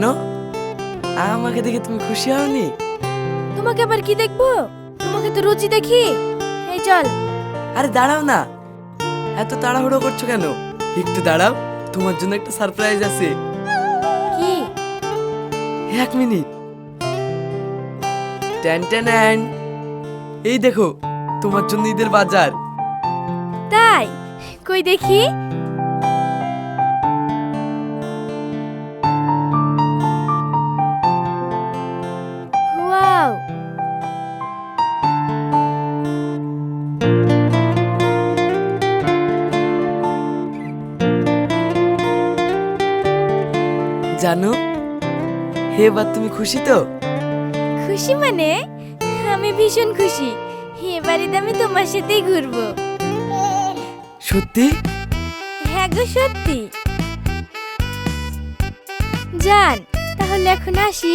কেন? আমাকে দেখে তুমি খুশি হওনি? তোমাকে আবার কি দেখব? তোমাকে তো রুচি দেখি। এই চল। আরে দাঁড়াও না। এত তাড়াহুড়ো করছ কেন? একটু দাঁড়াও তোমার জন্য একটা সারপ্রাইজ আছে। কি? এক মিনিট। Tan tan tan. এই দেখো তোমার জন্য ঈদের বাজার। তাই? কই দেখি? জানো? হে এবার তুমি খুশি তো? খুশি মানে? আমি ভীষণ খুশি। এবারে আমি তোমার সাথেই ঘুরবো। সত্যি? হ্যাঁ গো সত্যি। যান তাহলে এখন আসি।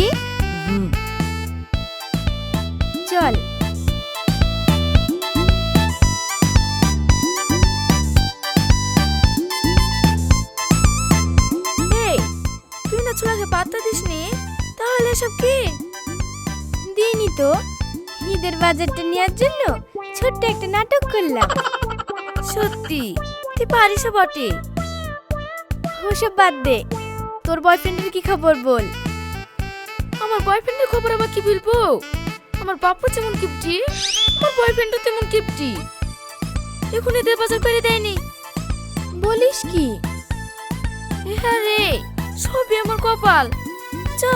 চল। কি দিইনি তো ঈদের বাজারটা নেওয়ার জন্য ছোট্ট একটা নাটক করলাম। সত্যি? তুই পারিস বটে। ওসব বাদ দে। তোর বয়ফ্রেন্ডের কি খবর বল? আমার বয়ফ্রেন্ডের খবর আবার কি বলব? আমার বাপ্পা যেমন কিপটি আমার বয়ফ্রেন্ডও তেমন কিপটি। এখন এদের বাজার করে দেয়নি। বলিস কি? হ্যাঁ রে সবই আমার কপাল। চা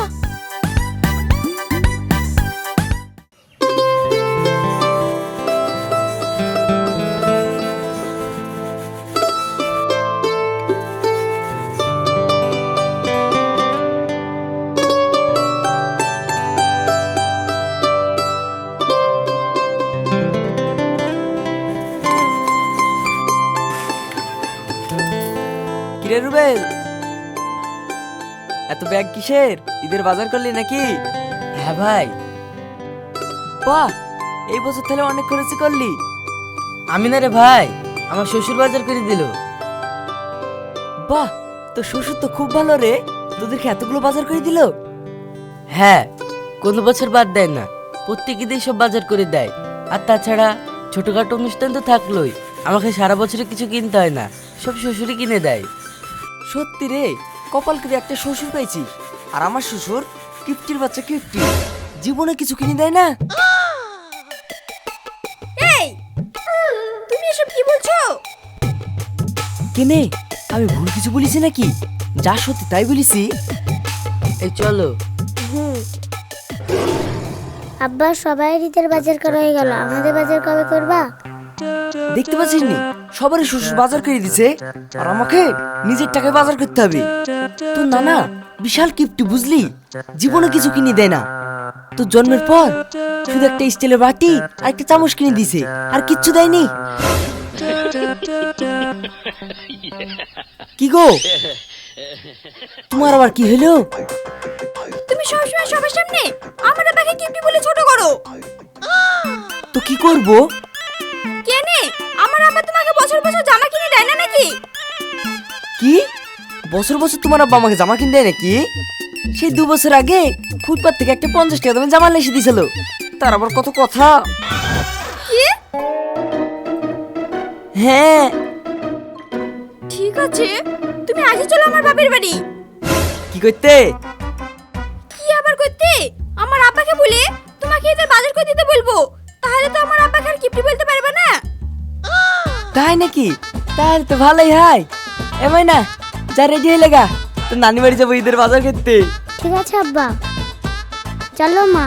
রুবেল এত ব্যাগ কিসের? ঈদের বাজার করলি নাকি? হ্যাঁ ভাই। বাহ, এই বছর তাহলে অনেক খরচ করলি। আমি না রে ভাই, আমার শ্বশুর বাজার করে দিল। বাহ তো শ্বশুর তো খুব ভালো রে। তোদেরকে এতগুলো বাজার করে দিল? হ্যাঁ কোনো বছর বাদ দেয় না। প্রত্যেক ঈদেই সব বাজার করে দেয়। আর তাছাড়া ছোটখাটো অনুষ্ঠান তো থাকলোই। আমাকে সারা বছরে কিছু কিনতে হয় না। সব শ্বশুরই কিনে দেয়। সত্যি রে কপাল করে একটা শ্বশুর পেয়েছি। আর আমার শ্বশুর কিপটির বাচ্চা কিপটি। জীবনে কিছু কিনে দেয় না। এই তুমি এসব কি বলছো? কিনে আমি ভুল কিছু বলেছি নাকি? যা সত্যি তাই বলেছি। এই চলো। আব্বা সবাই ঈদের বাজার করা হয়ে গেল। আমাদের বাজার কবে করবা? দেখতে পাচ্ছিস নি? সবারই শ্বশুর বাজার করে দিছে আর আমাকে নিজের টাকায় বাজার করতে হবে। তোর নানা বিশাল কিপটি বুঝলি? জীবনে কিছু কিনে দেয় না। তোর জন্মের পর শুধু একটা স্টিলের বাটি আর একটা চামচ কিনে দিছে আর কিচ্ছু দেয়নি। কি গো? তোমার আবার কি হলো? তুমি সবসময় সবার সামনে আমার আব্বাকে কিপটি বলে ছোট করো। তো কি করব? কেনে আমার আব্বা তোমাকে বছর বছর জামা কিনে দেয় না নাকি? কি? বছর বছর তোমার আব্বা আমাকে জামা কিনে দেয় নাকি? সেই দু বছর আগে ফুটপাত থেকে একটা পঞ্চাশ টাকা দামে জামা এসে দিয়েছিল। তার আবার কত কথা? কি? হ্যাঁ। ঠিক আছে তুমি আগে চলো আমার বাপের বাড়ি। কি করতে? কি আবার করতে? আমার আব্বাকে বলে তোমাকে এদের বাজার করে দিতে বলব। তাহলে তো আমার আব্বাকে আর কিপটি বলতে পারবে না। তাই নাকি? তাহলে তো ভালোই হয়। এমন না যা রেডি হয়ে লেগা। তো নানি বাড়ি যাব ঈদের বাজার করতে। ঠিক আছে আব্বা। চলো মা।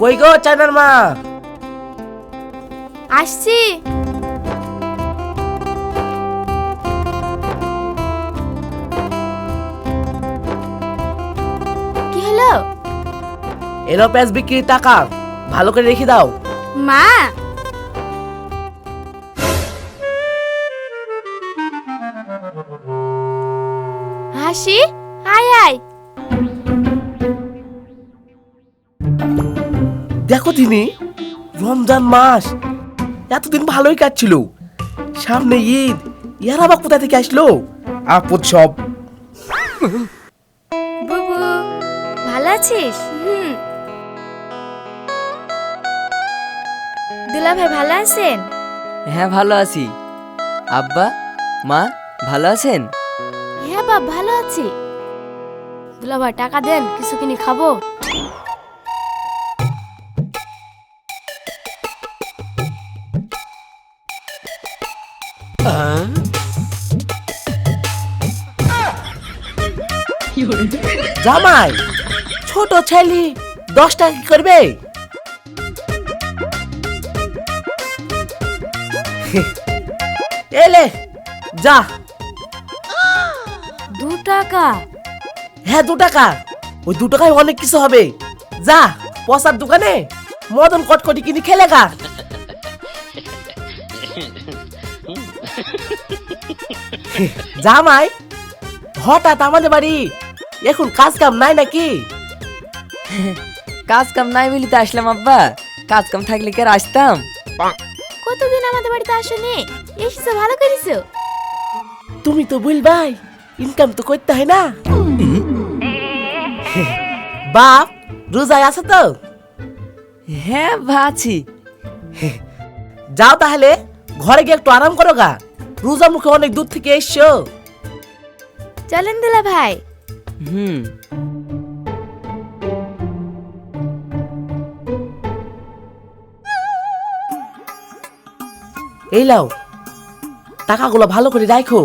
কই গো চাইনার মা? আসছি। কি হলো? এলো প্যাঁচ বিক্রির টাকা। ভালো করে রেখে দাও। মা! হাসি আয় আয়। দেখো তিনি রমজান মাস। এতদিন ভালোই কাটছিল। সামনে ঈদ ইয়ার আবার কোথা থেকে আসলো? আপদ সব। বুবু ভালো আছিস? হুম। দুলা ভাই ভালো আছেন? হ্যাঁ ভালো আছি। আব্বা মা ভালো আছেন? হ্যাঁ বাপ ভালো আছি। দুলা ভাই টাকা দেন কিছু কিনে খাব। জামাই ছোট ছেলে দশ টাকা কি করবে? এলে যা। দু টাকা। হ্যাঁ দু টাকা। ওই দু টাকায় অনেক কিছু হবে। যা পসার দোকানে মদন কটকটি কিনে খেলে গা। জামাই হঠাৎ আমাদের বাড়ি এখন কাজ কাম নাই নাকি? কাজ কাম নাই বলি তো আসলাম আব্বা। কাজ কাম থাকলে কি আর আসতাম? কতদিন আমাদের বাড়িতে আসনি? এসেছ ভালো করেছ? তুমি তো বলবাই ইনকাম তো করতে হয় না। বাপ রোজায় আছে তো? হ্যাঁ আছি। যাও তাহলে ঘরে গিয়ে একটু আরাম করো গা। রোজা মুখে অনেক দূর থেকে এসছো। চলেন দুলা ভাই। হুম। এই লাও টাকাগুলো ভালো করে রাখো।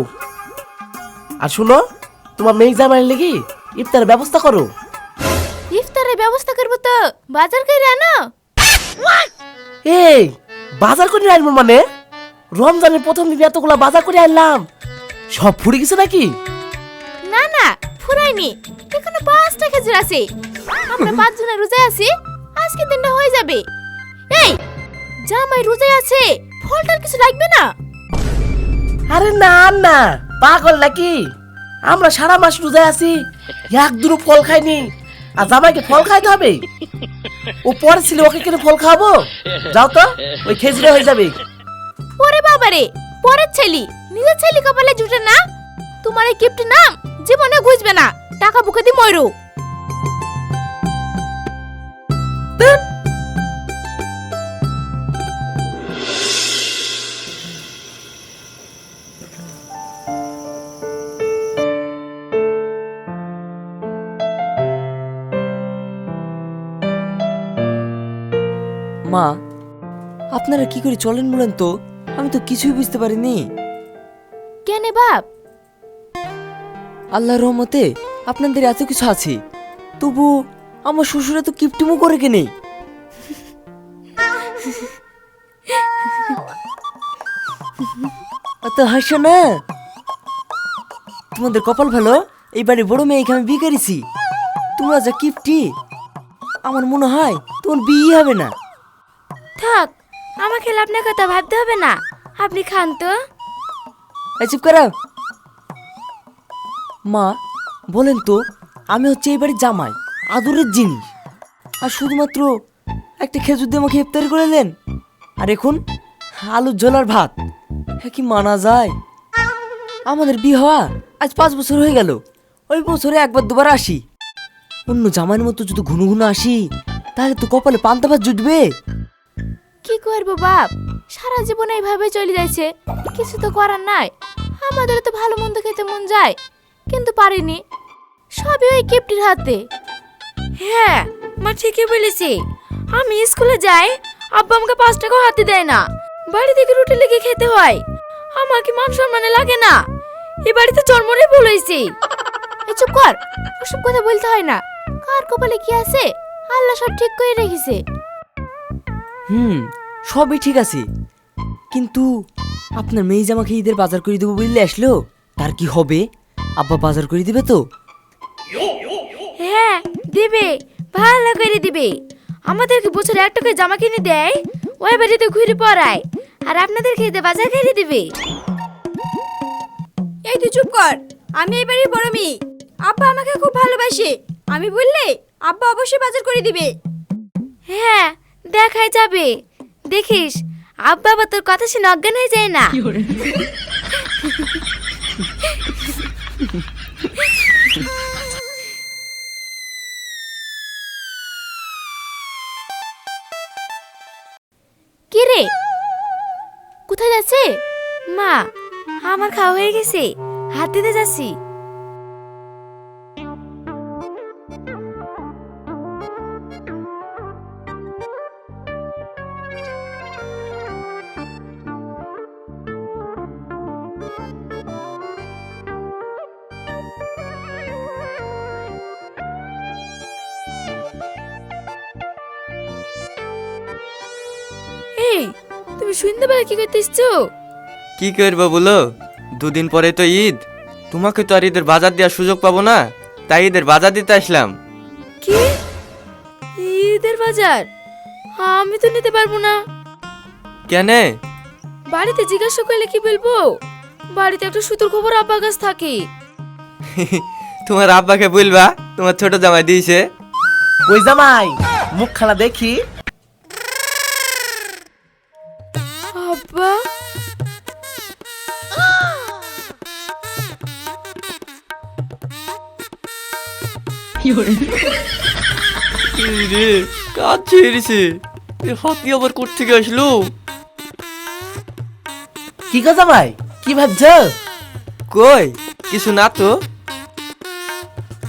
আর শুনো তোমার মেয়ে জামাইয়ের লেগে ইফতারের ব্যবস্থা করো। ইফতারের ব্যবস্থা করব তো বাজার করে আনো। এই বাজার করে আনব মানে? রমজানের প্রথম দিন এতগুলো বাজার করে আনলাম। সব ফুরে গেছে নাকি? না না ফুরাইনি এখনও পাঁচটা খেজুর আছে। আমরা পাঁচজনের রোজায় আছি আজকে দিনটা হয়ে যাবে। এই জামাই রোজায় আছে ফলটার কিছু লাগবে না? আরে না না পাগল নাকি? আমরা সারা মাস রোজায় আছি এক দুটো ফল খাইনি আর জামাইকে ফল খাইতে হবে? ও পরে ছিল ওকে কেন ফল খাব যাও তো ওই খেজুরে হয়ে যাবে। ওরে বাবারে পরের ছেলি নিজের ছেলে কপালে জুটে না? তোমার এই গিফট নাম জীবনে বুঝবে না। টাকা বুকে দি ময়ূর। মা আপনারা কি করে চলেন বলেন তো? আমি তো কিছুই বুঝতে পারিনি। কেনে বাপ? আল্লাহর রহমতে আপনাদের এত কিছু আছে। তবু আমার শ্বশুরে তো কিপটিমো করে কে নেই অত হাসো না? তোমাদের কপাল ভালো? এইবারে বড় মেয়েকে আমি বিয়ে করেছি। তোমরা যা কিপটি আমার মনে হয় তোমার বিয়ে হবে না। থাক আমাকে আপনার কথা ভাবতে হবে না। আপনি খান তো। চুপ করো। মা বলেন তো, আমি হচ্ছে এই বাড়ির জামাই, আদরের জিনিস আর শুধুমাত্র একটা খেজুর দিয়ে আমাকে ইফতারি করে দেন আর এখন আলুর ঝোল আর ভাত হ্যাঁ কি মানা যায়? আমাদের বিয়ে হওয়া আজ পাঁচ বছর হয়ে গেল, ওই বছরে একবার দুবার আসি। অন্য জামাইয়ের মতো যদি ঘুনো ঘুনো আসি, তাহলে তো কপালে পান্তা ভাত জুটবে। কি করব বাপ? সারা জীবন এইভাবে চলে যাচ্ছে কিছু তো করার নাই। আমাদের তো ভালো মন্দ খেতে মন যায়। কিন্তু পারিনি। সবই ওই কিপটির হাতে। হ্যাঁ মা ঠিকই বলেছি। আমি স্কুলে যাই আব্বা আমাকে পাঁচ টাকাও হাতে দেয় না। বাড়ি থেকে রুটি লেগে খেতে হয়। আমার কি মান সম্মানে লাগে না? এ বাড়িতে জন্মরে ভুল হয়েছে। এ চুপ কর ওসব কথা বলতে হয় না। কার কপালে কি আছে? আল্লাহ সব ঠিক করে রেখেছে। হুম সবই ঠিক আছে। কিন্তু আপনার মেয়ে জামাকে ঈদের বাজার করে দেবো বললে আসলো তার কি হবে? আব্বা বাজার করে দিবে তো? হ্যাঁ দিবে। ভালো করে দিবে। আমাদেরকে বছরে এক টাকা জামা কিনে দেয় ওই বাড়িতে ঘুরে পড়ায়। আর আপনাদেরকে ঈদে বাজার কিনে দিবে। এই তুই চুপ কর। আমি এই বাড়ির বড় মেয়ে। আব্বা আমাকে খুব ভালোবাসে। আমি বললে আব্বা অবশ্যই বাজার করে দিবে। হ্যাঁ দেখাই যাবে। দেখিস আব্বা আবার তোর কথা শুনে অজ্ঞান হয়ে যায় না। কি রে কোথায় যাচ্ছে? মা আমার খাওয়া হয়ে গেছে। হাত দিতে যাচ্ছি। সন্ধ্যাবেলা কি করতে এসছো? কি করব বলো? দুদিন পরে তো ঈদ। তোমাকে তো আর ঈদের বাজার দেওয়ার সুযোগ পাবো না। তাই ঈদের বাজার দিতে আসলাম। কি? ঈদের বাজার? আমি তো নিতে পারব না। কেনে? বাড়িতে জিজ্ঞাসা করলে কি বলব? বাড়িতে একটা সুতোর খবর আব্বা কাছ থাকে। তোমার আব্বাকে বলবা তোমার ছোট জামাই দিয়েছে। ওই জামাই? মুখখানা দেখি। রে কাজ ছেড়েছে হাতি আবার কোথেকে আসলো কি গো জামাই কি ভাবছ কই কিছু না তো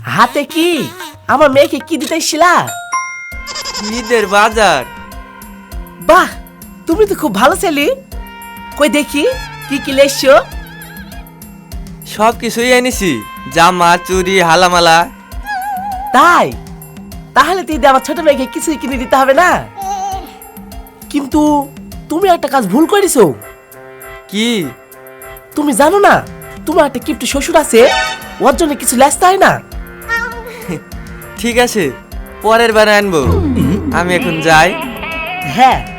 হাতে কি আমার মেয়েকে কি দিতে এসছিলা ঈদের বাজার বাহ তুমি তো খুব ভালো ছেলে কই দেখি কি কি লেসছো সব কিছুই এনেছি জামা চুরি হালামালা তাই? তাহলে তুই আমার ছোট মেয়েকে কিছুই কিনে দিতে হবে না? কিন্তু তুমি একটা কাজ ভুল করেছ। কি? তুমি জানো না তোমার একটা কিপ্ট শ্বশুর আছে ওর জন্য কিছু লেসতে হয় না? ঠিক আছে পরের বার আনব। আমি এখন যাই। হ্যাঁ।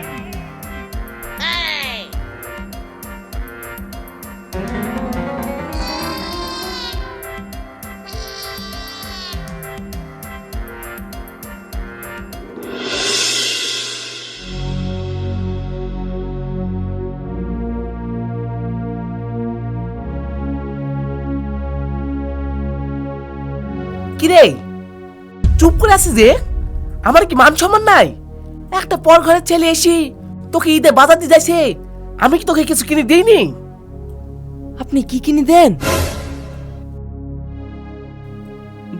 যে আমার কি মান সম্মান নাই? একটা পর ঘরের ছেলে এসে তোকে ঈদে বাজার দিয়ে যাইছে আমি কি তোকে কিছু কিনে দিইনি? আপনি কি কিনে দেন?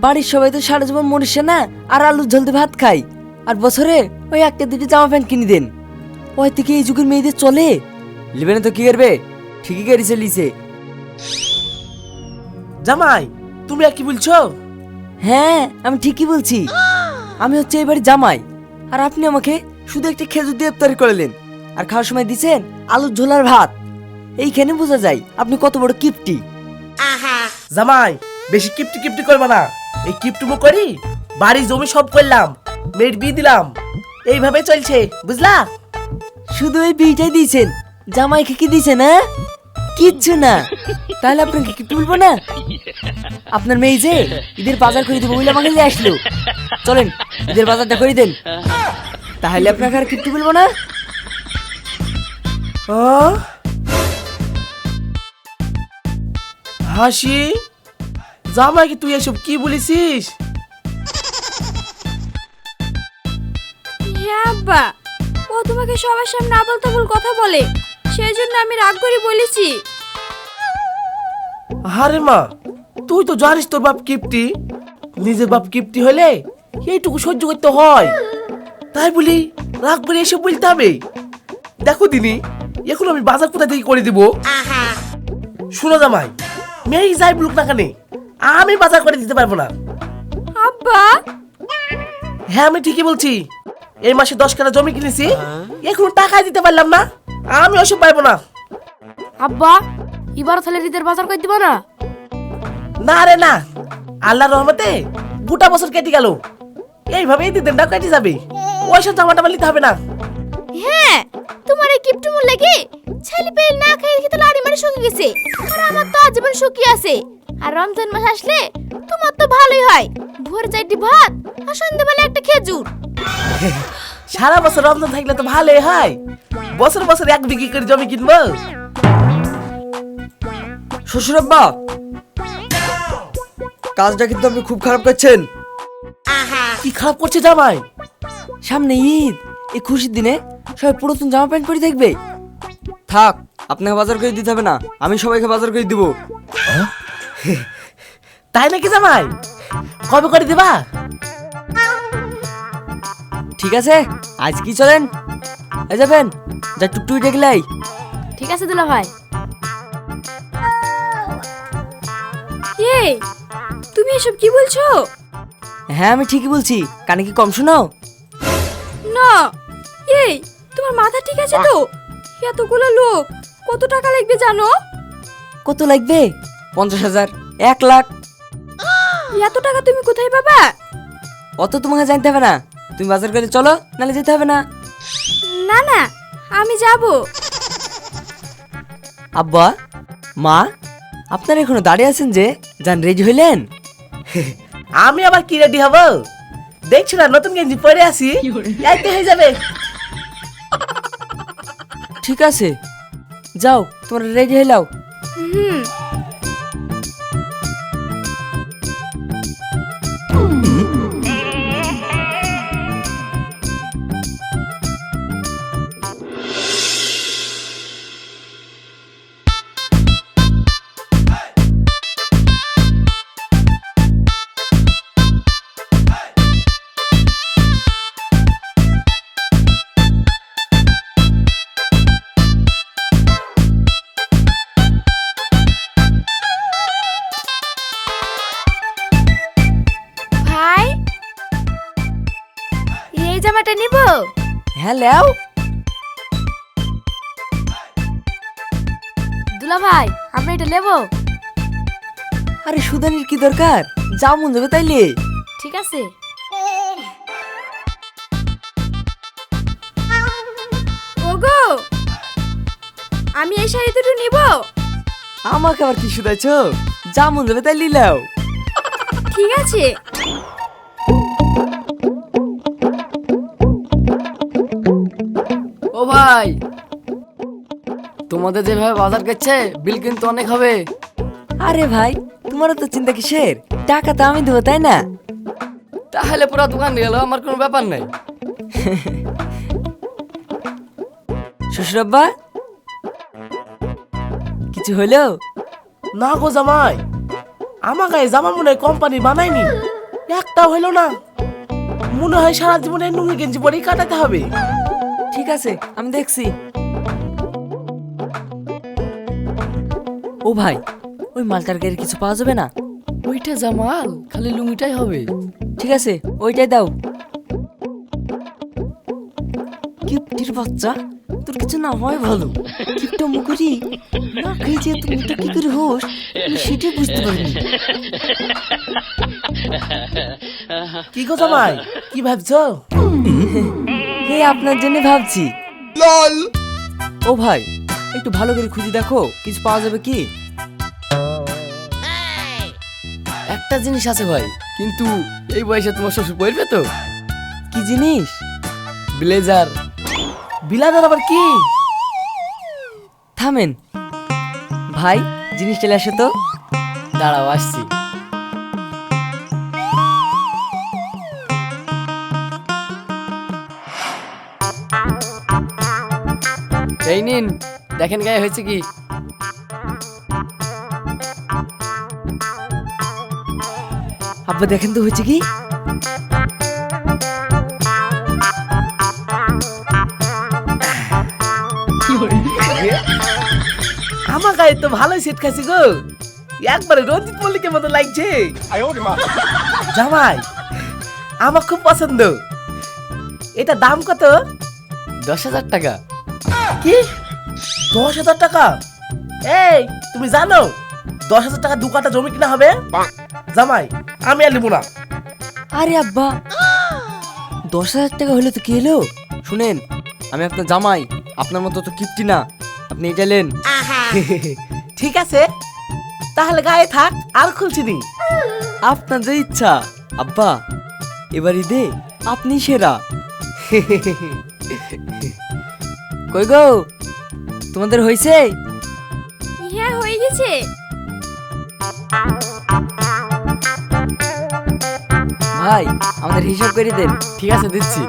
বাড়ির সবাই তো সারা জীবন মরিষে না আর আলু ঝলতে ভাত খাই আর বছরে ওই একটা দুটি জামা প্যান্ট কিনে দেন। ওই থেকে এই যুগের মেয়েদের চলে। লিবে না তো কি করবে? ঠিকই গাড়ি চালিয়েছে। জামাই তুমি আর কি বলছো? হ্যাঁ আমি ঠিকই বলছি। আমি হচ্ছে এবারে জামাই। আর আপনি আমাকে শুধু একটা খেজুর দিয়ে ইফতারি করলেন। আর খাওয়ার সময় দিছেন আলুর ঝোলার ভাত। এইখানে বোঝা যায় আপনি কত বড় কিপটি। জামাই বেশি কিপটি কিপটি করবে না। এই কিপটুমো করি বাড়ি জমি সব করলাম মেয়ের বিয়ে দিলাম। এইভাবে চলছে বুঝলা? শুধু এই বিয়েটাই দিয়েছেন। জামাইকে কি দিয়েছেন হ্যাঁ? কিচ্ছু না। তাহলে আপনাকে কি তুলবো না? আপনার মেয়ে যে ঈদের বাজার করে দেবো বলে আমাকে আসলো। চলেন, ঈদের বাজারটা করে দেন তাহলে আপনাকে আর কিপ্টু বলব না? আহ? হাসি? জামাইকে তুই এসব কি বলেছিস? ও তোমাকে সবার সামনে আবল তাবল কথা বলে। সেই জন্য আমি রাগ করে বলেছি। আরে মা তুই তো জানিস তোর বাপ কিপটি। নিজের বাপ কিপটি হলে এইটুকু সহ্য করতে হয়। তাই বলি রাগ করে এসে বলতে হবে। দেখো দিনি এখন আমি বাজার কোথা থেকে করে দিব? শুনো জামাই মেয়ে যাই বলুক না কেন আমি বাজার করে দিতে পারব না। আব্বা। হ্যাঁ আমি ঠিকই বলছি। এই মাসে দশ কাটা জমি কিনেছি এখনও টাকা দিতে পারলাম না। আমি ওসব পাইবো না। আব্বা এবার তাহলে ঈদের বাজার করে দিব না? না রে না আল্লাহর রহমতে গোটা বছর কেটে গেল। এইভাবে এই দিনটা কেটে যাবে। ওইসব জামা টামা নিতে হবে না। হ্যাঁ তোমার এই কিপটু মূল লাগে ছেলে পেলে না খেয়ে খেতে লাড়ি মারি শুকিয়ে গেছে। আর আমার তো আজীবন শুকিয়ে আছে। আর রমজান মাস আসলে তোমার তো ভালোই হয়। ভোর চারটি ভাত আর সন্ধ্যেবেলা একটা খেজুর। সারা বছর রমজান থাকলে তো ভালোই হয়। বছর বছর এক বিঘি করে জমি কিনবো? শ্বশুর আব্বা কাজটা কিন্তু আপনি খুব খারাপ করছেন। কি খারাপ করছে জামাই? সামনে ঈদ এই খুশির দিনে সবাই পুরাতন জামা প্যান্ট পরে দেখবে। থাক আপনাকে বাজার করে দিতে হবে না আমি সবাইকে বাজার করে দিব। তাই নাকি জামাই? কবে করে দিবা? ঠিক আছে আজ কি চলেন? এ যাবেন যা টুকটুকি দেখলাই ঠিক আছে দুলা ভাই। এই তুমি এসব কি বলছো? হ্যাঁ আমি ঠিকই বলছি। কানে কি কম শোনাও? না এই তোমার মাথা ঠিক আছে তো? এতগুলো লোক কত টাকা লাগবে জানো? কত লাগবে? পঞ্চাশ হাজার এক লাখ। এত টাকা তুমি কোথায় পাবা? অত তোমাকে জানতে হবে না। তুমি বাজার করে চলো নাহলে যেতে হবে না। না না আমি যাব। আব্বা মা আপনারা এখনও দাঁড়িয়ে আছেন যে যান রেডি হইলেন? আমি আবার কি রেডি হব? দেখছি না নতুন গেঞ্জি পরে আসি একদিন হয়ে যাবে। ঠিক আছে। যাও তোমরা রেডি হইলাও হুম। লেও। দুলা ভাই আমরা এটা নেব? আরে সুদানির কি দরকার? যা মন যাবে তাইলে ঠিক আছে। ওগো আমি এই শাড়ি দুটো নিব? আমাকে আবার কি শুধাইছ? যা মন যাবে তাই লিলাও ঠিক আছে। ভাই। তোমাদের যেভাবে বাজার করছে বিল কিন্তু অনেক হবে। আরে ভাই তোমারও তো চিন্তা কিসের? টাকা তো আমি দেবো তাই না? তাহলে পুরো দোকান গেল আমার কোনো ব্যাপার নেই। শ্বশুর আব্বা কিছু হইল? না গো জামাই আমার গায়ে জামা মনে হয় কোম্পানি বানায়নি একটা হইল না। মনে হয় সারা জীবনে নুঙ্গি গেঞ্জি পরেই কাটাতে হবে। ঠিক আছে আমি দেখছি। ও ভাই ওই মালটার গাড়ি কিছু পাওয়া যাবে না? ওইটা জামাল খালি লুঙ্গিটাই হবে। ঠিক আছে ওইটাই দাও। কিপটির বাচ্চা তোর কিছু না হয় ভালো। কিপটা মুখরি না খেয়ে যে তুমি এটা কি করে হোস সেটাই বুঝতে পারিনি। কি গো জামাই কি ভাবছ? আপনার জন্য ভাবছি। ও ভাই একটু ভালো করে খুঁজে দেখো কিছু পাওয়া যাবে কি? একটা জিনিস আছে ভাই। কিন্তু এই বয়সে তোমার শ্বশুর পড়বে তো? কি জিনিস? ব্লেজার। বিলাদার আবার কি? থামেন। ভাই জিনিস চলে আসে তো। দাঁড়াও আসছি। এই নিন দেখেন গায়ে হয়েছে কি? আব্বা দেখেন তো হয়েছে কি? আমার গায়ে তো ভালোই সেট খাইছি গো। একবারে রঞ্জিত মল্লিকের মতো লাগছে। জামাই আমার খুব পছন্দ। এটা দাম কত? দশ হাজার টাকা। কি? দশ হাজার টাকা? এই তুমি জানো দশ হাজার টাকা দু কাটা জমি কিনা হবে? জামাই আমি আর নেব না। আরে আব্বা দশ হাজার টাকা হলে তো কি হলো শুনেন আমি আপনার জামাই আপনার মতো তো কিপ্টি না। আপনি এটা নেন। ঠিক আছে তাহলে গায়ে থাক আর খুলছি নি। যে ইচ্ছা। আব্বা এবার ঈদে আপনি সেরা। কই গো? তোমাদের হয়েছে হ্যাঁ হয়ে গেছে। ভাই আমাদের হিসাব করে দেন। ঠিক আছে দিচ্ছি।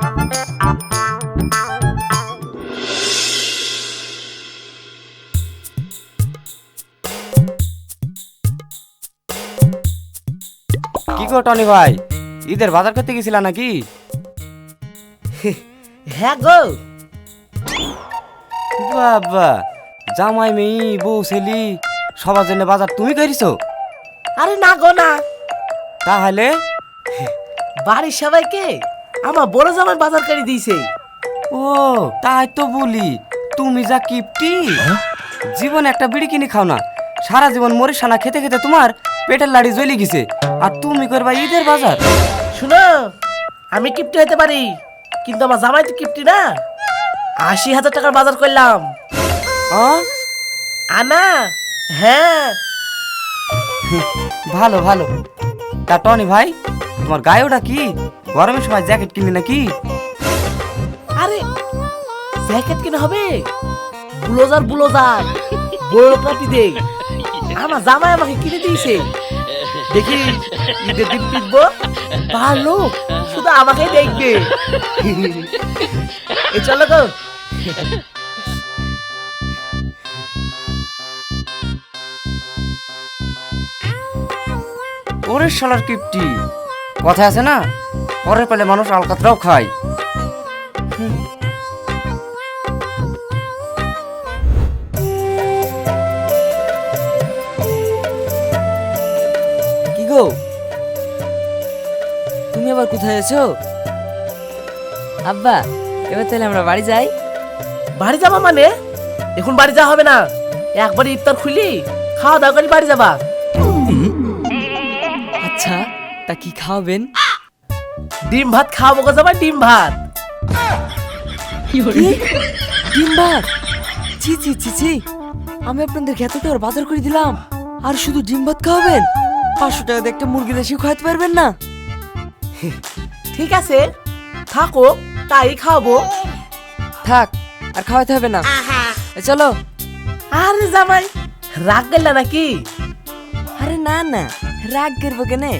কি গো টনি ভাই? ঈদের বাজার করতে গেছিলা নাকি? হ্যাঁ গো। বাবা জামাই মেয়ে বউ ছেলি সবার জন্য বাজার তুমি করিছো? আরে না গো না। তাহলে? বাড়ির সবাইকে আমার বড় জামাই বাজার করে দিয়েছে। ও তাই তো বলি তুমি যা কিপটি। জীবন একটা বিড়ি কিনে খাও না সারা জীবন মরে সানা খেতে খেতে তোমার পেটের লাড়ি জ্বলে গেছে আর তুমি করবা ঈদের বাজার। শুনো আমি কিপ্টি হতে পারি কিন্তু আমার জামাই তো কিপ্টি না। আশি হাজার টাকার বাজার করলাম? আনা? হ্যাঁ। ভালো ভালো। তা টনি ভাই তোমার গায়ে ওটা কি? গরমের সময় জ্যাকেট কিনলি নাকি? আরে জ্যাকেট কিনে হবে? ব্লোজার ব্লোজার। বড় দে। আমার জামাই আমাকে কিনে দিয়েছে। দেখি ঈদের দিন পিটবো? ভালো শুধু আমাকে দেখবে। এই চলো গো। ওরে শালার কিপটি কথা আছে না? পরের পেলে মানুষ আলকাতরাও খায়। কি গো? তুমি আবার কোথায় আছো? আব্বা, এবার তাহলে আমরা বাড়ি যাই। বাড়ি যাবা মানে? এখন বাড়ি যাওয়া হবে না। একবার ইফতার খুলি খাওয়া দাওয়া করে বাড়ি যাবা। আচ্ছা তা কি খাওয়াবেন? ডিম ভাত খাওয়াবো গো যাবা ডিম ভাত? ডিম ভাত? ছি ছি ছি ছি। আমি আপনাদের এত টাকার বাজার করে দিলাম। আর শুধু ডিম ভাত খাওয়াবেন? পাঁচশো টাকা দিয়ে একটা মুরগি দেশি খাওয়াতে পারবেন না? ঠিক আছে থাকো তাই খাওয়াবো। থাক আর খাওয়াতে হবে না। চলো। আরে জামাই রাগ গেল নাকি আরে না না। রাগ করব কেনে?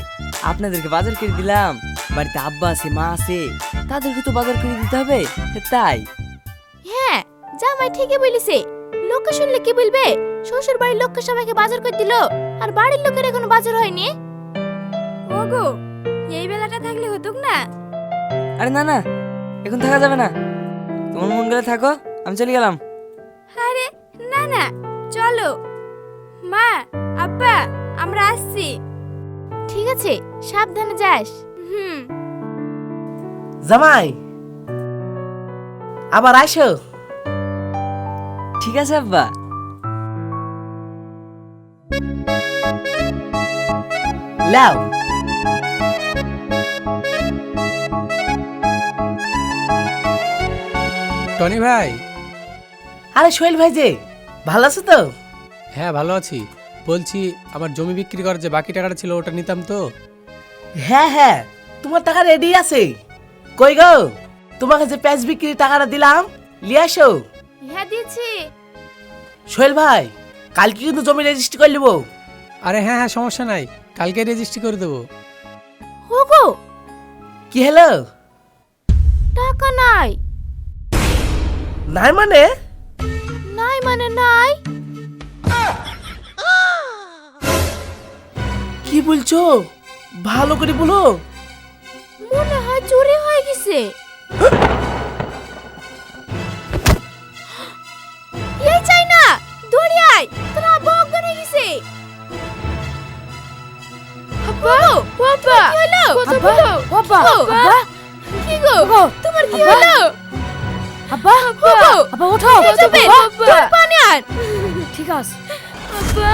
আপনাদেরকে বাজার করে দিলাম। বাড়িতে আব্বা আছে মা আছে। তাদেরকে তো বাজার করে দিতে হবে। তাই। হ্যাঁ জামাই ঠিকই বলিছে। লোকে শুনলে কি বলবে? শ্বশুর বাড়ির লোককে সবাইকে বাজার করে দিল আর বাড়ির লোকের এখনও বাজার হয়নি। ওগো এই বেলাটা থাকলে হতুক না। আরে না না। এখন থাকা যাবে না। তোমার মন গেলে থাকো। আমি চলে গেলাম। আরে না না চলো। মা আব্বা আমরা আসছি। ঠিক আছে সাবধানে যাস। হুম। জামাই আবার আসো ঠিক আছে আব্বা। লাও। টনি ভাই আরে সোহেল ভাই যে ভালো আছো তো? হ্যাঁ ভালো আছি। বলছি আমার জমি বিক্রি করার যে বাকি টাকাটা ছিল ওটা নিতাম তো? হ্যাঁ হ্যাঁ তোমার টাকা রেডি আছে। কই গো তোমাকে যে প্যাঁচ বিক্রি টাকাটা দিলাম লিয়ে আসো। হ্যাঁ দিয়েছি। সোহেল ভাই কালকে কিন্তু জমি রেজিস্ট্রি করে নেব। আরে হ্যাঁ হ্যাঁ সমস্যা নাই। কালকে রেজিস্ট্রি করে দেবো। ওগো! কি হলো? টাকা নাই। নাই মানে? কি বলছো? ভালো করে বলো। মনে হয় চুরি হয়ে গেছে। এই চাই না দৌড়ি আয় তোর আব্বা অজ্ঞান হয়ে গেছে আব্বা বাবা কি বাবা গো তোমার কি হলো? আব্বা আব্বা আব্বা ওঠো আব্বা। পানি আন ঠিক আছে। আব্বা।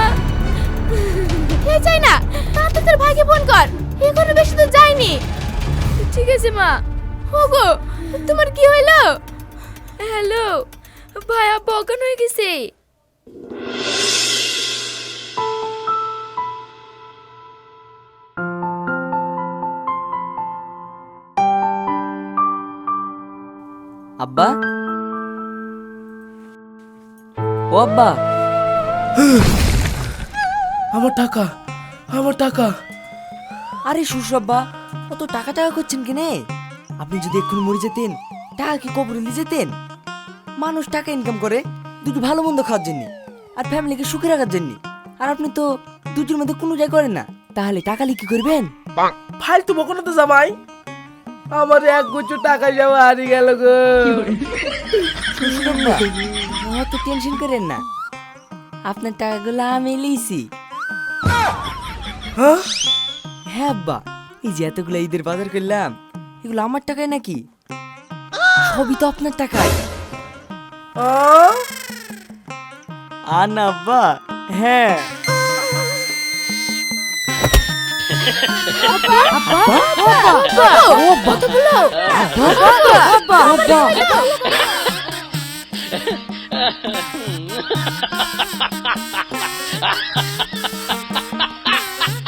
টাকাই চাই না। তাতে তোর ভাইকে ফোন কর। এখনও বেশি তো যায়নি। ঠিক আছে মা। ওগো তোমার কি হইল হ্যালো ভাইয়া বকান হয়ে গেছে। আব্বা? ও আব্বা। আমার টাকা। আমার টাকা। আরে আব্বা অত টাকা টাকা করছেন কেনে? আপনি যদি এক্ষুনি মরে যেতেন টাকা কি কবরে নিয়ে যেতেন? মানুষ টাকা ইনকাম করে দুটো ভালো মন্দ খাওয়ার জন্য আর ফ্যামিলিকে সুখে রাখার জন্য। আর আপনি তো দুটোর মধ্যে কোনো জায়গা করেন না তাহলে টাকা নিয়ে কি করবেন? ফালতু বকো না তো জামাই আমার এক গুচ্ছ টাকা যাওয়া হারিয়ে গেল গো। অত টেনশন করেন না। আপনার টাকাগুলো আমি লিয়েছি হ্যাঁ হ্যাঁ আব্বা এই যে এতগুলো ঈদের বাজার করলাম এগুলো আমার টাকায় নাকি? সবই তো আপনার টাকায়? আর না আব্বা হ্যাঁ। আব্বা।